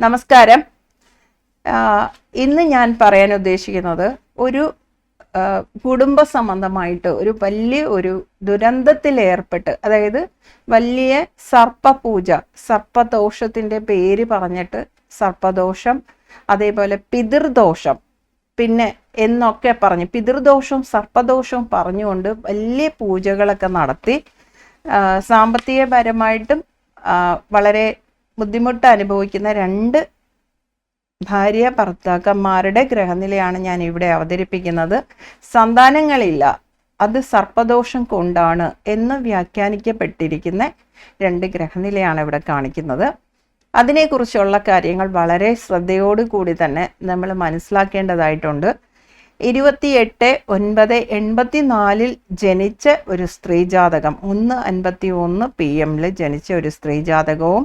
നമസ്കാരം. ഇന്ന് ഞാൻ പറയാൻ ഉദ്ദേശിക്കുന്നത് ഒരു കുടുംബ സംബന്ധമായിട്ട് ഒരു വലിയ ഒരു ദുരന്തത്തിൽ ഏർപ്പെട്ട് അതായത് വലിയ സർപ്പപൂജ സർപ്പദോഷത്തിന്റെ പേര് പറഞ്ഞിട്ട് സർപ്പദോഷം അതേപോലെ പിതൃദോഷം പിന്നെ എന്നൊക്കെ പറഞ്ഞ് പിതൃദോഷവും സർപ്പദോഷവും പറഞ്ഞുകൊണ്ട് വലിയ പൂജകളൊക്കെ നടത്തി സാമ്പത്തികപരമായിട്ടും വളരെ ബുദ്ധിമുട്ട് അനുഭവിക്കുന്ന രണ്ട് ഭാര്യ ഭർത്താക്കന്മാരുടെ ഗ്രഹനിലയാണ് ഞാൻ ഇവിടെ അവതരിപ്പിക്കുന്നത്. സന്താനങ്ങളില്ല. അത് സർപ്പദോഷം കൊണ്ടാണ് എന്ന് വ്യാഖ്യാനിക്കപ്പെട്ടിരിക്കുന്ന രണ്ട് ഗ്രഹനിലയാണ് ഇവിടെ കാണിക്കുന്നത്. അതിനെക്കുറിച്ചുള്ള കാര്യങ്ങൾ വളരെ ശ്രദ്ധയോടുകൂടി തന്നെ നമ്മൾ മനസ്സിലാക്കേണ്ടതായിട്ടുണ്ട്. ഇരുപത്തിയെട്ട് ഒൻപത് എൺപത്തി നാലിൽ ജനിച്ച ഒരു സ്ത്രീ ജാതകം ഒന്ന് അൻപത്തി ഒന്ന് പി എമ്മിൽ ജനിച്ച ഒരു സ്ത്രീ ജാതകവും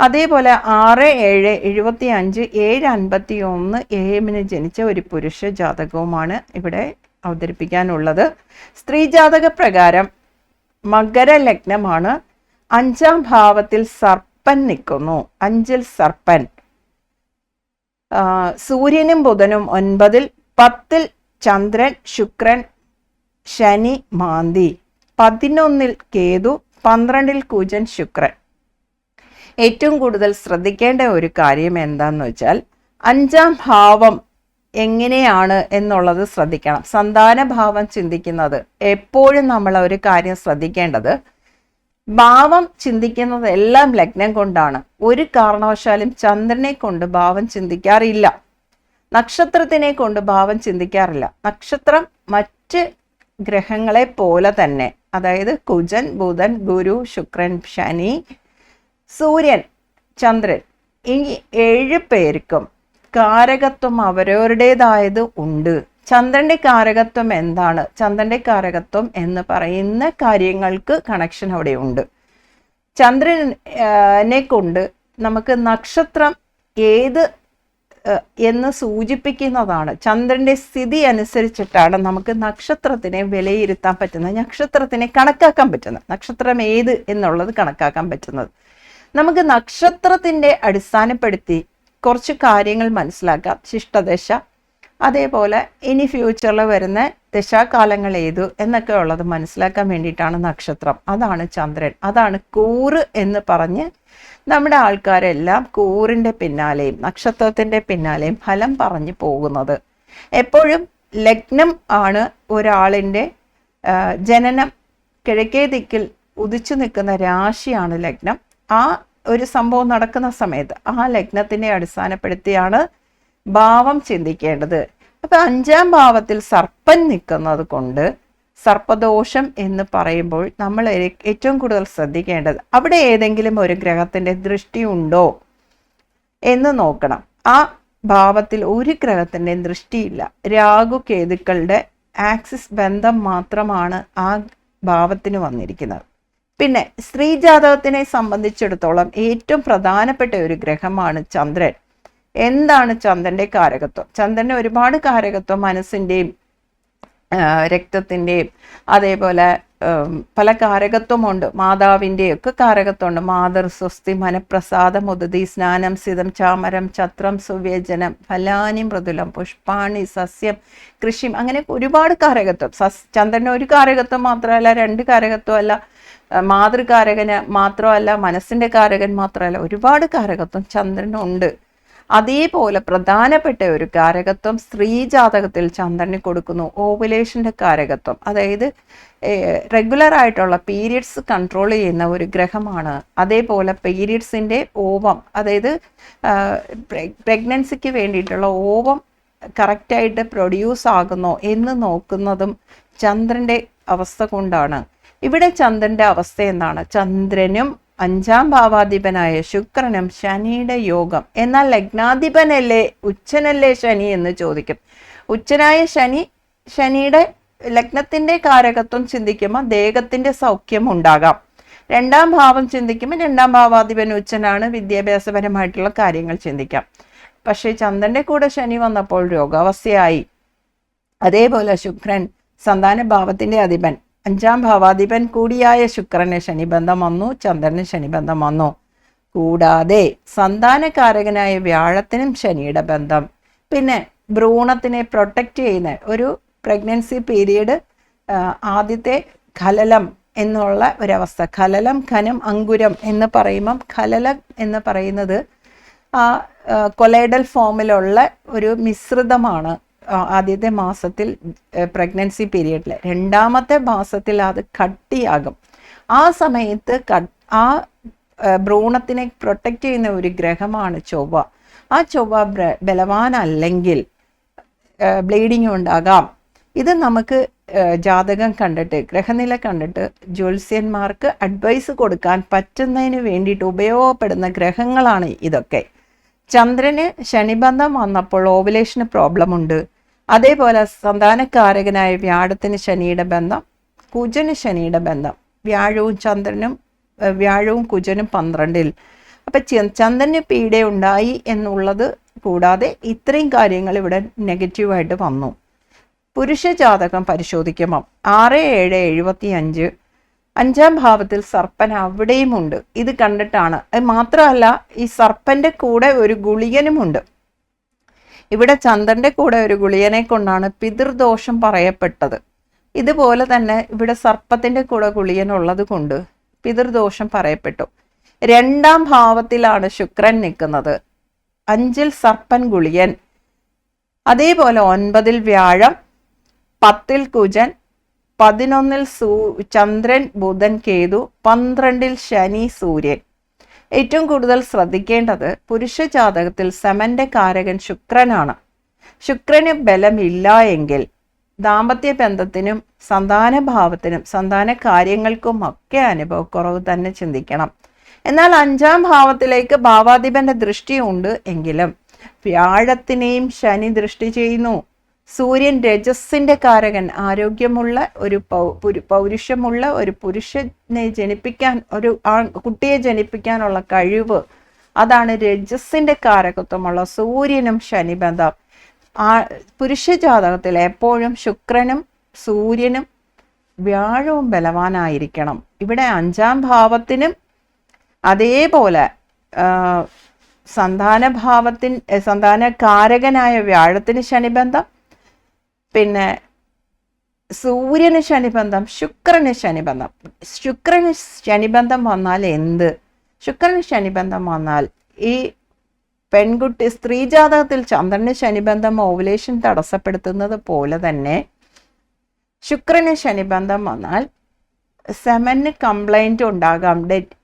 അതേപോലെ ആറ് ഏഴ് എഴുപത്തി അഞ്ച് ഏഴ് അൻപത്തി ഒന്ന് എ എമ്മിന് ജനിച്ച ഒരു പുരുഷ ജാതകവുമാണ് ഇവിടെ അവതരിപ്പിക്കാനുള്ളത്. സ്ത്രീ ജാതക പ്രകാരം മകര ലഗ്നമാണ്. അഞ്ചാം ഭാവത്തിൽ സർപ്പൻ നിൽക്കുന്നു. അഞ്ചിൽ സർപ്പൻ. സൂര്യനും ബുധനും ഒൻപതിൽ പത്തിൽ ചന്ദ്രൻ ശുക്രൻ ശനി മാന്തി. പതിനൊന്നിൽ കേതു പന്ത്രണ്ടിൽ കുജൻ ശുക്രൻ. ഏറ്റവും കൂടുതൽ ശ്രദ്ധിക്കേണ്ട ഒരു കാര്യം എന്താന്ന് വെച്ചാൽ അഞ്ചാം ഭാവം എങ്ങനെയാണ് എന്നുള്ളത് ശ്രദ്ധിക്കണം. സന്താന ഭാവം ചിന്തിക്കുന്നത് എപ്പോഴും നമ്മൾ ഒരു കാര്യം ശ്രദ്ധിക്കേണ്ടത് ഭാവം ചിന്തിക്കുന്നത് എല്ലാം ലഗ്നം കൊണ്ടാണ്. ഒരു കാരണവശാലും ചന്ദ്രനെ കൊണ്ട് ഭാവം ചിന്തിക്കാറില്ല. നക്ഷത്രത്തിനെ കൊണ്ട് ഭാവം ചിന്തിക്കാറില്ല. നക്ഷത്രം മറ്റ് ഗ്രഹങ്ങളെ പോലെ തന്നെ അതായത് കുജൻ ബുധൻ ഗുരു ശുക്രൻ ശനി സൂര്യൻ ചന്ദ്രൻ ഈ ഏഴ് പേർക്കും കാരകത്വം അവരവരുടേതായത് ഉണ്ട്. ചന്ദ്രന്റെ കാരകത്വം എന്താണ്? ചന്ദ്രന്റെ കാരകത്വം എന്ന് പറയുന്ന കാര്യങ്ങൾക്ക് കണക്ഷൻ അവിടെ ഉണ്ട്. ചന്ദ്രനെ കൊണ്ട് നമുക്ക് നക്ഷത്രം ഏത് എന്ന് സൂചിപ്പിക്കുന്നതാണ്. ചന്ദ്രന്റെ സ്ഥിതി അനുസരിച്ചിട്ടാണ് നമുക്ക് നക്ഷത്രത്തിനെ വിലയിരുത്താൻ പറ്റുന്നത് നക്ഷത്രത്തിനെ കണക്കാക്കാൻ പറ്റുന്നത്. നക്ഷത്രം ഏത് എന്നുള്ളത് കണക്കാക്കാൻ പറ്റുന്നത്. നമുക്ക് നക്ഷത്രത്തിന്റെ അടിസ്ഥാനപ്പെടുത്തി കുറച്ച് കാര്യങ്ങൾ മനസ്സിലാക്കാം. ശിഷ്ടദശ അതേപോലെ ഇനി ഫ്യൂച്ചറിൽ വരുന്ന ദശാകാലങ്ങൾ ഏതു എന്നൊക്കെ ഉള്ളത് മനസ്സിലാക്കാൻ വേണ്ടിയിട്ടാണ് നക്ഷത്രം. അതാണ് ചന്ദ്രൻ. അതാണ് കൂറ് എന്ന് പറഞ്ഞ് നമ്മുടെ ആൾക്കാരെല്ലാം കൂറിന്റെ പിന്നാലെയും നക്ഷത്രത്തിന്റെ പിന്നാലെയും ഫലം പറഞ്ഞു പോകുന്നത്. എപ്പോഴും ലഗ്നം ആണ് ഒരാളിന്റെ ജനനം കിഴക്കേ ദിക്കിൽ ഉദിച്ചു നിൽക്കുന്ന രാശിയാണ് ലഗ്നം. ആ ഒരു സംഭവം നടക്കുന്ന സമയത്ത് ആ ലഗ്നത്തിനെ അടിസ്ഥാനപ്പെടുത്തിയാണ് ഭാവം ചിന്തിക്കേണ്ടത്. അപ്പൊ അഞ്ചാം ഭാവത്തിൽ സർപ്പൻ നിൽക്കുന്നത് കൊണ്ട് സർപ്പദോഷം എന്ന് പറയുമ്പോൾ നമ്മൾ ഏറ്റവും കൂടുതൽ ശ്രദ്ധിക്കേണ്ടത് അവിടെ ഏതെങ്കിലും ഒരു ഗ്രഹത്തിന്റെ ദൃഷ്ടി ഉണ്ടോ എന്ന് നോക്കണം. ആ ഭാവത്തിൽ ഒരു ഗ്രഹത്തിന്റെ ദൃഷ്ടിയില്ല രാഗു കേതുക്കളുടെ ആക്സിസ് ബന്ധം മാത്രമാണ് ആ ഭാവത്തിന് വന്നിരിക്കുന്നത്. പിന്നെ സ്ത്രീ ജാതകത്തിനെ സംബന്ധിച്ചിടത്തോളം ഏറ്റവും പ്രധാനപ്പെട്ട ഒരു ഗ്രഹമാണ് ചന്ദ്രൻ. എന്താണ് ചന്ദ്രന്റെ കാരകത്വം? ചന്ദ്രന് ഒരുപാട് കാരകത്വം മനസ്സിന്റെയും രക്തത്തിന്റെയും അതേപോലെ പല കാരകത്വമുണ്ട്. മാതാവിന്റെയും ഒക്കെ കാരകത്വമുണ്ട്. മാതൃ സ്വസ്തി മനപ്രസാദം ഉദതി സ്നാനം സിതം ചാമരം ചത്രം സുവ്യജനം ഫലാനി മൃദുലം പുഷ്പാണി സസ്യം കൃഷി അങ്ങനെ ഒരുപാട് കാരകത്വം. ചന്ദ്രന് ഒരു കാരകത്വം മാത്രമല്ല രണ്ട് കാരകത്വമല്ല. മാതൃകാരകന് മാത്രമല്ല മനസ്സിന്റെ കാരകൻ മാത്രമല്ല ഒരുപാട് കാരകത്വം ചന്ദ്രനുണ്ട്. അതേപോലെ പ്രധാനപ്പെട്ട ഒരു കാരകത്വം സ്ത്രീ ജാതകത്തിൽ ചന്ദ്രന് കൊടുക്കുന്നു ഓവുലേഷന്റെ കാരകത്വം. അതായത് റെഗുലർ ആയിട്ടുള്ള പീരിയഡ്സ് കൺട്രോൾ ചെയ്യുന്ന ഒരു ഗ്രഹമാണ്. അതേപോലെ പീരിയഡ്സിന്റെ ഓവം അതായത് പ്രഗ്നൻസിക്ക് വേണ്ടിയിട്ടുള്ള ഓവം കറക്റ്റായിട്ട് പ്രൊഡ്യൂസ് ആകുന്നോ എന്ന് നോക്കുന്നതും ചന്ദ്രന്റെ അവസ്ഥ കൊണ്ടാണ്. ഇവിടെ ചന്ദ്രന്റെ അവസ്ഥ എന്താണ്? ചന്ദ്രനും അഞ്ചാം ഭാവാധിപനായ ശുക്രനും ശനിയുടെ യോഗം. എന്നാൽ ലഗ്നാധിപനല്ലേ? ഉച്ചനല്ലേ ശനി എന്ന് ചോദിക്കും. ഉച്ചനായ ശനി ശനിയുടെ ലഗ്നത്തിന്റെ കാരകത്വം ചിന്തിക്കുമ്പോൾ ദേഹത്തിന്റെ സൗഖ്യം ഉണ്ടാകാം. രണ്ടാം ഭാവം ചിന്തിക്കുമ്പോൾ രണ്ടാം ഭാവാധിപൻ ഉച്ചനാണ്. വിദ്യാഭ്യാസപരമായിട്ടുള്ള കാര്യങ്ങൾ ചിന്തിക്കാം. പക്ഷേ ചന്ദ്രന്റെ കൂടെ ശനി വന്നപ്പോൾ രോഗാവസ്ഥയായി. അതേപോലെ ശുക്രൻ സന്താന ഭാവത്തിന്റെ അധിപൻ. അഞ്ചാം ഭാവാധിപൻ കൂടിയായ ശുക്രന് ശനിബന്ധം വന്നു ചന്ദ്രന് ശനിബന്ധം വന്നു. കൂടാതെ സന്താനകാരകനായ വ്യാഴത്തിനും ശനിയുടെ ബന്ധം. പിന്നെ ഭ്രൂണത്തിനെ പ്രൊട്ടക്റ്റ് ചെയ്യുന്ന ഒരു പ്രഗ്നൻസി പീരീഡ് ആദ്യത്തെ ഖലലം എന്നുള്ള ഒരവസ്ഥ. ഖലലം ഖനം അങ്കുരം എന്ന് പറയുമ്പം ഖലലം എന്ന് പറയുന്നത് ആ കൊലൈഡൽ ഫോമിലുള്ള ഒരു മിശ്രിതമാണ്. ആദ്യത്തെ മാസത്തിൽ പ്രഗ്നൻസി പീരീഡിൽ രണ്ടാമത്തെ മാസത്തിൽ അത് കട്ടിയാകും. ആ സമയത്ത് ആ ഭ്രൂണത്തിനെ പ്രൊട്ടക്റ്റ് ചെയ്യുന്ന ഒരു ഗ്രഹമാണ് ചൊവ്വ. ആ ചൊവ്വ ബലവാനല്ലെങ്കിൽ ബ്ലീഡിങ് ഉണ്ടാകാം. ഇത് നമുക്ക് ജാതകം കണ്ടിട്ട് ഗ്രഹനില കണ്ടിട്ട് ജ്യോത്സ്യന്മാർക്ക് അഡ്വൈസ് കൊടുക്കാൻ പറ്റുന്നതിന് വേണ്ടിയിട്ട് ഉപയോഗപ്പെടുന്ന ഗ്രഹങ്ങളാണ് ഇതൊക്കെ. ചന്ദ്രന് ശനിബന്ധം വന്നപ്പോൾ ഓവുലേഷന് പ്രോബ്ലം ഉണ്ട്. അതേപോലെ സന്താനകാരകനായ വ്യാഴത്തിന് ശനിയുടെ ബന്ധം കുജന് ശനിയുടെ ബന്ധം വ്യാഴവും ചന്ദ്രനും വ്യാഴവും കുജനും പന്ത്രണ്ടിൽ. അപ്പം ചന്ദ്രന് പീഡയുണ്ടായി എന്നുള്ളത് കൂടാതെ ഇത്രയും കാര്യങ്ങൾ ഇവിടെ നെഗറ്റീവായിട്ട് വന്നു. പുരുഷ ജാതകം പരിശോധിക്കുമ്പം ആറ് ഏഴ് എഴുപത്തി അഞ്ച് അഞ്ചാം ഭാവത്തിൽ സർപ്പൻ അവിടെയുമുണ്ട്. ഇത് കണ്ടിട്ടാണ്. അത് മാത്രമല്ല ഈ സർപ്പന്റെ കൂടെ ഒരു ഗുളികനുമുണ്ട്. ഇവിടെ ചന്ദ്രന്റെ കൂടെ ഒരു ഗുളിയനെ കൊണ്ടാണ് പിതൃദോഷം പറയപ്പെട്ടത്. ഇതുപോലെ തന്നെ ഇവിടെ സർപ്പത്തിന്റെ കൂടെ ഗുളിയൻ ഉള്ളത് കൊണ്ട് പിതൃദോഷം പറയപ്പെട്ടു. രണ്ടാം ഭാവത്തിലാണ് ശുക്രൻ നിൽക്കുന്നത്. അഞ്ചിൽ സർപ്പൻ ഗുളിയൻ അതേപോലെ ഒൻപതിൽ വ്യാഴം പത്തിൽ കുജൻ പതിനൊന്നിൽ സൂ ചന്ദ്രൻ ബുധൻ കേതു പന്ത്രണ്ടിൽ ശനി സൂര്യൻ. ഏറ്റവും കൂടുതൽ ശ്രദ്ധിക്കേണ്ടത് പുരുഷ ജാതകത്തിൽ സമന്റെ കാരകൻ ശുക്രനാണ്. ശുക്രന് ബലമില്ല എങ്കിൽ ദാമ്പത്യ ബന്ധത്തിനും സന്താന ഭാവത്തിനും സന്താന കാര്യങ്ങൾക്കും ഒക്കെ അനുഭവക്കുറവ് തന്നെ ചിന്തിക്കണം. എന്നാൽ അഞ്ചാം ഭാവത്തിലേക്ക് ഭാവാധിപന്റെ ദൃഷ്ടിയുണ്ട് എങ്കിലും വ്യാഴത്തിനെയും ശനി ദൃഷ്ടി ചെയ്യുന്നു. സൂര്യൻ രജസ്സിന്റെ കാരകൻ ആരോഗ്യമുള്ള ഒരു പൗരുഷമുള്ള ഒരു പുരുഷനെ ജനിപ്പിക്കാൻ ഒരു കുട്ടിയെ ജനിപ്പിക്കാനുള്ള കഴിവ്. അതാണ് രജസ്സിന്റെ കാരകത്വമുള്ള സൂര്യനും ശനിബന്ധം ആ പുരുഷ ജാതകത്തിൽ എപ്പോഴും ശുക്രനും സൂര്യനും വ്യാഴവും ബലവാനായിരിക്കണം. ഇവിടെ അഞ്ചാം ഭാവത്തിനും അതേപോലെ സന്താന സന്താനഭാവത്തിൻ സന്താന കാരകനായ വ്യാഴത്തിന് ശനിബന്ധം പിന്നെ സൂര്യന് ശനിബന്ധം ശുക്രന് ശനിബന്ധം. ശുക്രന് ശനിബന്ധം വന്നാൽ എന്ത്? ശുക്രന് ശനിബന്ധം വന്നാൽ ഈ പെൺകുട്ടി സ്ത്രീജാതകത്തിൽ ചന്ദ്രന് ശനിബന്ധം ഓവുലേഷൻ തടസ്സപ്പെടുത്തുന്നത് പോലെ തന്നെ ശുക്രന് ശനിബന്ധം വന്നാൽ സെമന് കംപ്ലൈന്റ് ഉണ്ടാകാം. ഡെഡ്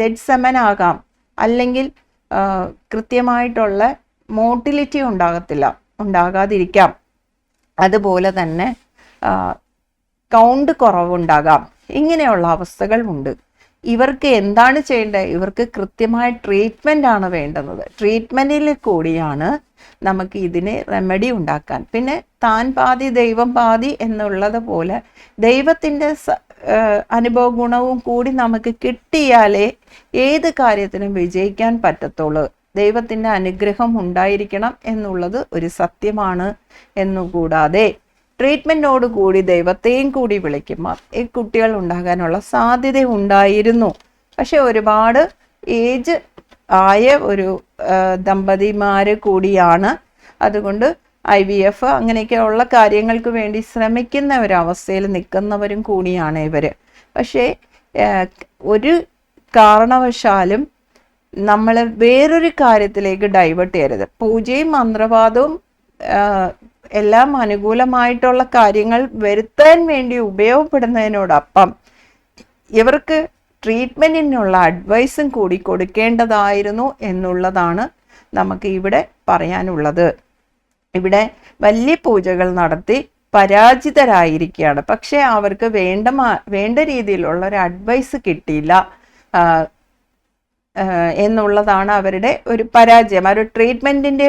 ഡെഡ് സെമൻ ആകാം. അല്ലെങ്കിൽ കൃത്യമായിട്ടുള്ള മോട്ടിലിറ്റി ഉണ്ടാകത്തില്ല. ഉണ്ടാകാതിരിക്കാം. അതുപോലെ തന്നെ കൗണ്ട് കുറവുണ്ടാകാം. ഇങ്ങനെയുള്ള അവസ്ഥകൾ ഉണ്ട് ഇവർക്ക് എന്താണ് ചെയ്യേണ്ടത്? ഇവർക്ക് കൃത്യമായ ട്രീറ്റ്മെന്റ് ആണ് വേണ്ടുന്നത്. ട്രീറ്റ്മെന്റിൽ കൂടിയാണ് നമുക്ക് ഇതിന് റെമഡി ഉണ്ടാക്കാൻ. പിന്നെ താൻ പാതി ദൈവം പാതി എന്നുള്ളത് പോലെ ദൈവത്തിന്റെ അനുഭവ ഗുണവും കൂടി നമുക്ക് കിട്ടിയാലേ ഏത് കാര്യത്തിനും വിജയിക്കാൻ പറ്റത്തുള്ളൂ. ദൈവത്തിന്റെ അനുഗ്രഹം ഉണ്ടായിരിക്കണം എന്നുള്ളത് ഒരു സത്യമാണ് എന്നുകൂടാതെ ട്രീറ്റ്മെന്റോട് കൂടി ദൈവത്തെയും കൂടി വിളിക്കുമ്പോൾ ഈ കുട്ടികൾ ഉണ്ടാകാനുള്ള സാധ്യത ഉണ്ടായിരുന്നു. പക്ഷെ ഒരുപാട് ഏജ് ആയ ഒരു ദമ്പതിമാർ കൂടിയാണ്. അതുകൊണ്ട് ഐ വി എഫ് അങ്ങനെയൊക്കെയുള്ള കാര്യങ്ങൾക്ക് വേണ്ടി ശ്രമിക്കുന്ന ഒരവസ്ഥയിൽ നിൽക്കുന്നവരും കൂടിയാണ് ഇവർ പക്ഷേ ഒരു കാരണവശാലും നമ്മൾ വേറൊരു കാര്യത്തിലേക്ക് ഡൈവേർട്ട് ചെയ്യരുത്. പൂജയും മന്ത്രവാദവും എല്ലാം അനുകൂലമായിട്ടുള്ള കാര്യങ്ങൾ വരുത്താൻ വേണ്ടി ഉപയോഗപ്പെടുന്നതിനോടൊപ്പം ഇവർക്ക് ട്രീറ്റ്മെന്റിനുള്ള അഡ്വൈസും കൂടി കൊടുക്കേണ്ടതായിരുന്നു എന്നുള്ളതാണ് നമുക്ക് ഇവിടെ പറയാനുള്ളത്. ഇവിടെ വലിയ പൂജകൾ നടത്തി പരാജിതരായിരിക്കുകയാണ്. പക്ഷേ അവർക്ക് വേണ്ട വേണ്ട രീതിയിലുള്ള ഒരു അഡ്വൈസ് കിട്ടിയില്ല. എന്നുള്ളതാണ് അവരുടെ ഒരു പരാജയം. ഒരു ട്രീറ്റ്മെന്റിന്റെ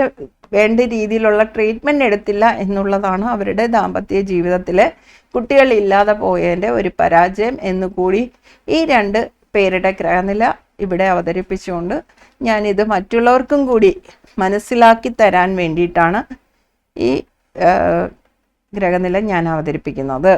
വേണ്ട രീതിയിലുള്ള ട്രീറ്റ്മെന്റ് എടുത്തില്ല എന്നുള്ളതാണ് അവരുടെ ദാമ്പത്യ ജീവിതത്തിലെ കുട്ടികളില്ലാതെ പോയതിന്റെ ഒരു പരാജയം എന്നുകൂടി ഈ രണ്ട് പേരുടെ ഗ്രഹനില ഇവിടെ അവതരിപ്പിച്ചുകൊണ്ട് ഞാനിത് മറ്റുള്ളവർക്കും കൂടി മനസ്സിലാക്കി തരാൻ വേണ്ടിയിട്ടാണ് ഈ ഗ്രഹനില ഞാൻ അവതരിപ്പിക്കുന്നത്.